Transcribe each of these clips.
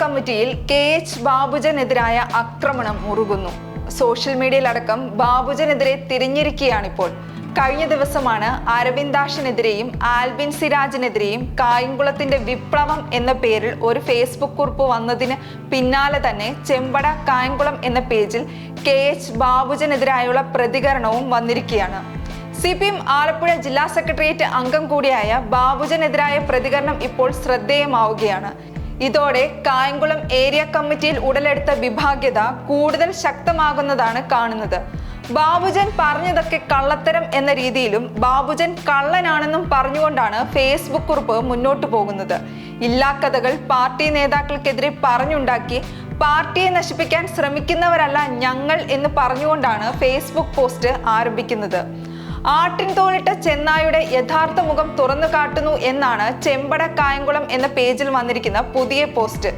കമ്മിറ്റിയിൽ K H ബാബുജനെതിരായ ആക്രമണം മുറുകുന്നു. Social മീഡിയയിലടക്കം ബാബുജനെതിരെ തിരിഞ്ഞിരിക്കുകയാണിപ്പോൾ. കഴിഞ്ഞ ദിവസമാണ് അരവിന്ദാഷിനെതിരെയും ആൽബിൻ സിരാജിനെതിരെയും കായംകുളത്തിന്റെ വിപ്ലവം എന്ന പേരിൽ ഒരു ഫേസ്ബുക്ക് കുറിപ്പ് വന്നതിന് പിന്നാലെ തന്നെ ചെമ്പട കായംകുളം എന്ന പേജിൽ കെ എച്ച് ബാബുജനെതിരായുള്ള പ്രതികരണവും വന്നിരിക്കുകയാണ്. സി പി എം ആലപ്പുഴ ജില്ലാ സെക്രട്ടേറിയറ്റ് അംഗം കൂടിയായ ബാബുജനെതിരായ പ്രതികരണം ഇപ്പോൾ ശ്രദ്ധേയമാവുകയാണ്. ഇതോടെ കായംകുളം ഏരിയ കമ്മിറ്റിയിൽ ഉടലെടുത്ത വിഭാഗ്യത കൂടുതൽ ശക്തമാകുന്നതാണ് കാണുന്നത്. ബാബുജൻ പറഞ്ഞതൊക്കെ കള്ളത്തരം എന്ന രീതിയിലും ബാബുജൻ കള്ളനാണെന്നും പറഞ്ഞുകൊണ്ടാണ് ഫേസ്ബുക്ക് കുറിപ്പ് മുന്നോട്ടു പോകുന്നത്. ഇല്ലാക്കഥകൾ പാർട്ടി നേതാക്കൾക്കെതിരെ പറഞ്ഞുണ്ടാക്കി പാർട്ടിയെ നശിപ്പിക്കാൻ ശ്രമിക്കുന്നവരല്ല ഞങ്ങൾ എന്ന് പറഞ്ഞുകൊണ്ടാണ് ഫേസ്ബുക്ക് പോസ്റ്റ് ആരംഭിക്കുന്നത്. ആട്ടിൻ തോലിട്ട ചെന്നായുടെ യഥാർത്ഥ മുഖം തുറന്നു കാട്ടുന്നു എന്നാണ് ചെമ്പട കായംകുളം എന്ന പേജിൽ വന്നിരിക്കുന്ന പുതിയ പോസ്റ്റ്.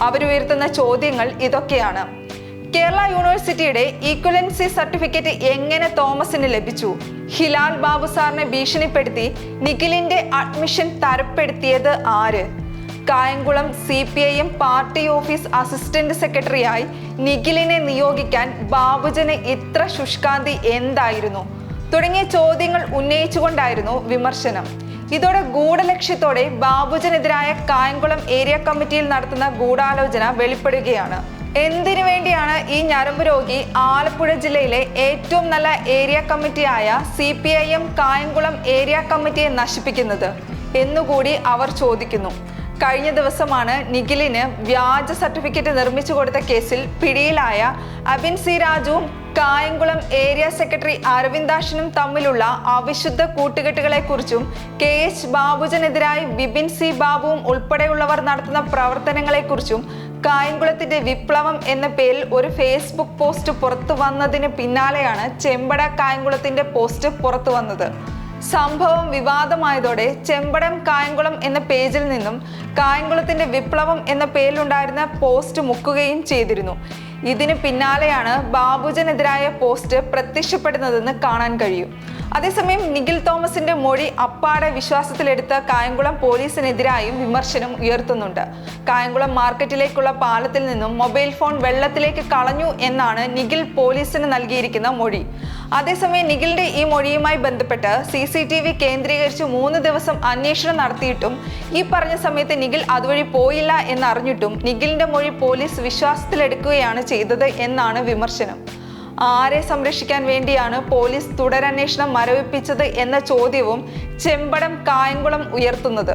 അവരുയർത്തുന്ന ചോദ്യങ്ങൾ ഇതൊക്കെയാണ്. കേരള യൂണിവേഴ്സിറ്റിയുടെ ഈക്വലൻസി സർട്ടിഫിക്കറ്റ് എങ്ങനെ തോമസിന് ലഭിച്ചു? ഹിലാൽ ബാബു സാറിനെ ഭീഷണിപ്പെടുത്തി നിഖിലിന്റെ അഡ്മിഷൻ തരപ്പെടുത്തിയത് ആര്? Kayamkulam C P I M party office assistant സെക്രട്ടറിയായി നിഖിലിനെ നിയോഗിക്കാൻ ബാബുജന് ഇത്ര ശുഷ്കാന്തി എന്തായിരുന്നു? തുടങ്ങിയ ചോദ്യങ്ങൾ ഉന്നയിച്ചുകൊണ്ടായിരുന്നു വിമർശനം. ഇതോടെ ഗൂഢലക്ഷ്യത്തോടെ ബാബുജനെതിരായ കായംകുളം ഏരിയ കമ്മിറ്റിയിൽ നടത്തുന്ന ഗൂഢാലോചന വെളിപ്പെടുകയാണ്. എന്തിനു വേണ്ടിയാണ് ഈ ഞരമ്പ് രോഗി ആലപ്പുഴ ജില്ലയിലെ ഏറ്റവും നല്ല area കമ്മിറ്റിയായ C P I M Kayamkulam area കമ്മിറ്റിയെ നശിപ്പിക്കുന്നത് എന്നുകൂടി അവർ ചോദിക്കുന്നു. കഴിഞ്ഞ ദിവസമാണ് നിഖിലിന് വ്യാജ സർട്ടിഫിക്കറ്റ് നിർമ്മിച്ചു കൊടുത്ത കേസിൽ പിടിയിലായ അബിൻ സി രാജുവും കായംകുളം ഏരിയ സെക്രട്ടറി അരവിന്ദാഷനും തമ്മിലുള്ള അവിശുദ്ധ കൂട്ടുകെട്ടുകളെക്കുറിച്ചും കെ എച്ച് ബാബുജനെതിരായി ബിബിൻ സി ബാബുവും ഉൾപ്പെടെയുള്ളവർ നടത്തുന്ന പ്രവർത്തനങ്ങളെക്കുറിച്ചും കായംകുളത്തിന്റെ വിപ്ലവം എന്ന പേരിൽ ഒരു ഫേസ്ബുക്ക് പോസ്റ്റ് പുറത്തു വന്നതിന് പിന്നാലെയാണ് ചെമ്പട കായംകുളത്തിന്റെ പോസ്റ്റ് പുറത്തു വന്നത്. സംഭവം വിവാദമായതോടെ ചെമ്പടം കായംകുളം എന്ന പേജിൽ നിന്നും കായംകുളത്തിന്റെ വിപ്ലവം എന്ന പേരിലുണ്ടായിരുന്ന പോസ്റ്റ് മുക്കുകയും ചെയ്തിരുന്നു. ഇതിന് പിന്നാലെയാണ് ബാബുജനെതിരായ പോസ്റ്റ് പ്രത്യക്ഷപ്പെടുന്നതെന്ന് കാണാൻ കഴിയും. അതേസമയം നിഖിൽ തോമസിന്റെ മൊഴി അപ്പാടെ വിശ്വാസത്തിലെടുത്ത കായംകുളം പോലീസിനെതിരായും വിമർശനം ഉയർത്തുന്നുണ്ട്. കായംകുളം മാർക്കറ്റിലേക്കുള്ള പാലത്തിൽ നിന്നും മൊബൈൽ ഫോൺ വെള്ളത്തിലേക്ക് കളഞ്ഞു എന്നാണ് നിഖിൽ പോലീസിന് നൽകിയിരിക്കുന്ന മൊഴി. അതേസമയം നിഖിലിന്റെ ഈ മൊഴിയുമായി ബന്ധപ്പെട്ട് സി സി ടി വി കേന്ദ്രീകരിച്ച് മൂന്ന് ദിവസം അന്വേഷണം നടത്തിയിട്ടും ഈ പറഞ്ഞ സമയത്ത് നിഖിൽ അതുവഴി പോയില്ല എന്നറിഞ്ഞിട്ടും നിഖിലിന്റെ മൊഴി പോലീസ് വിശ്വാസത്തിലെടുക്കുകയാണ് ചെയ്തത് എന്നാണ് വിമർശനം. ആരെ സംരക്ഷിക്കാൻ വേണ്ടിയാണ് പോലീസ് തുടരന്വേഷണം മരവിപ്പിച്ചത് എന്ന ചോദ്യവും ചെമ്പടം കായംകുളം ഉയർത്തുന്നത്.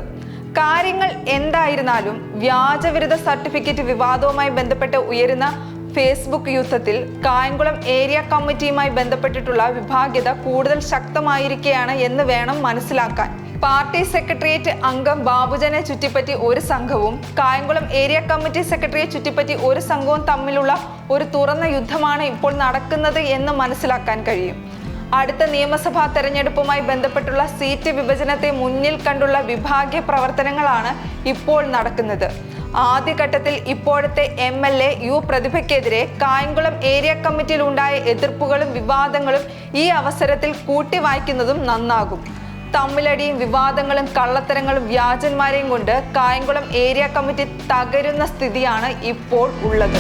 കാര്യങ്ങൾ എന്തായിരുന്നാലും വ്യാജവിരുദ്ധ സർട്ടിഫിക്കറ്റ് വിവാദവുമായി ബന്ധപ്പെട്ട് ഉയരുന്ന ഫേസ്ബുക്ക് യുദ്ധത്തിൽ കായംകുളം ഏരിയ കമ്മിറ്റിയുമായി ബന്ധപ്പെട്ടിട്ടുള്ള വിഭാഗ്യത കൂടുതൽ ശക്തമായിരിക്കുകയാണ് എന്ന് വേണം മനസ്സിലാക്കാൻ. പാർട്ടി സെക്രട്ടേറിയറ്റ് അംഗം ബാബുജനെ ചുറ്റിപ്പറ്റി ഒരു സംഘവും കായംകുളം ഏരിയ കമ്മിറ്റി സെക്രട്ടറിയെ ചുറ്റിപ്പറ്റി ഒരു സംഘവും തമ്മിലുള്ള ഒരു തുറന്ന യുദ്ധമാണ് ഇപ്പോൾ നടക്കുന്നത് എന്ന് മനസ്സിലാക്കാൻ കഴിയും. അടുത്ത നിയമസഭാ തെരഞ്ഞെടുപ്പുമായി ബന്ധപ്പെട്ടുള്ള സീറ്റ് വിഭജനത്തെ മുന്നിൽ കണ്ടുള്ള വിഭാഗീയ പ്രവർത്തനങ്ങളാണ് ഇപ്പോൾ നടക്കുന്നത്. ആദ്യഘട്ടത്തിൽ ഇപ്പോഴത്തെ എം എൽ എ യു പ്രതിഭയ്ക്കെതിരെ കായംകുളം ഏരിയ കമ്മിറ്റിയിൽ ഉണ്ടായ എതിർപ്പുകളും വിവാദങ്ങളും ഈ അവസരത്തിൽ കൂട്ടി വായിക്കുന്നതും നന്നാകും. തമ്മിലടിയും വിവാദങ്ങളും കള്ളത്തരങ്ങളും വ്യാജന്മാരെയും കൊണ്ട് കായംകുളം ഏരിയ കമ്മിറ്റി തകരുന്ന സ്ഥിതിയാണ് ഇപ്പോൾ ഉള്ളത്.